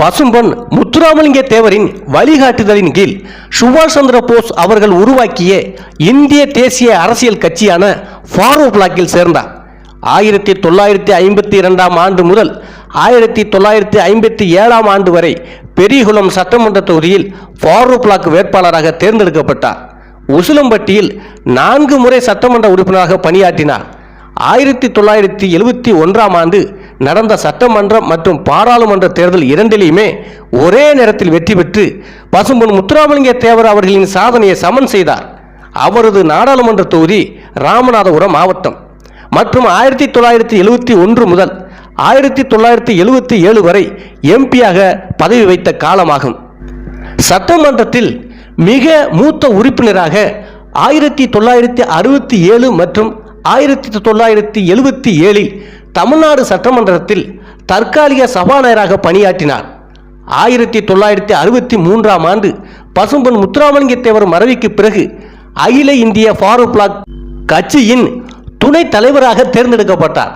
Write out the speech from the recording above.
பசும்பொன் முத்துராமலிங்க தேவரின் வழிகாட்டுதலின் கீழ் சுபாஷ் சந்திர போஸ் அவர்கள் உருவாக்கிய இந்திய தேசிய அரசியல் கட்சியான ஃபாரூக் பிளாக்கில் சேர்ந்தார். ஆயிரத்தி தொள்ளாயிரத்தி ஐம்பத்தி இரண்டாம் ஆண்டு முதல் ஆயிரத்தி தொள்ளாயிரத்தி ஐம்பத்தி ஏழாம் ஆண்டு வரை பெரியகுளம் சட்டமன்ற தொகுதியில் ஃபாரூக் பிளாக் வேட்பாளராக தேர்ந்தெடுக்கப்பட்டார். உசிலம்பட்டியில் நான்கு முறை சட்டமன்ற உறுப்பினராக பணியாற்றினார். ஆயிரத்தி தொள்ளாயிரத்தி எழுபத்தி ஒன்றாம் ஆண்டு நடந்த சட்டமன்றம் மற்றும் பாராளுமன்ற தேர்தல் இரண்டிலையுமே ஒரே நேரத்தில் வெற்றி பெற்று பசும்பொன் முத்துராமலிங்க தேவர் அவர்களின் சாதனையை சமன் செய்தார். அவரது நாடாளுமன்ற தொகுதி ராமநாதபுரம் மாவட்டம். மற்றும் ஆயிரத்தி தொள்ளாயிரத்தி எழுபத்தி ஒன்று முதல் ஆயிரத்தி தொள்ளாயிரத்தி எழுபத்தி ஏழு வரை எம்பியாக பதவி வைத்த காலமாகும். சட்டமன்றத்தில் மிக மூத்த உறுப்பினராக ஆயிரத்தி தொள்ளாயிரத்தி அறுபத்தி ஏழு மற்றும் ஆயிரத்தி தொள்ளாயிரத்தி எழுபத்தி ஏழில் தமிழ்நாடு சட்டமன்றத்தில் தற்காலிக சபாநாயகராக பணியாற்றினார். ஆயிரத்தி தொள்ளாயிரத்தி அறுபத்தி மூன்றாம் ஆண்டு பசும்பொன் முத்துராமலிங்க தேவர் மறைவுக்கு பிறகு அகில இந்திய ஃபாரூக் பிளாக் கட்சியின் துணைத் தலைவராக தேர்ந்தெடுக்கப்பட்டார்.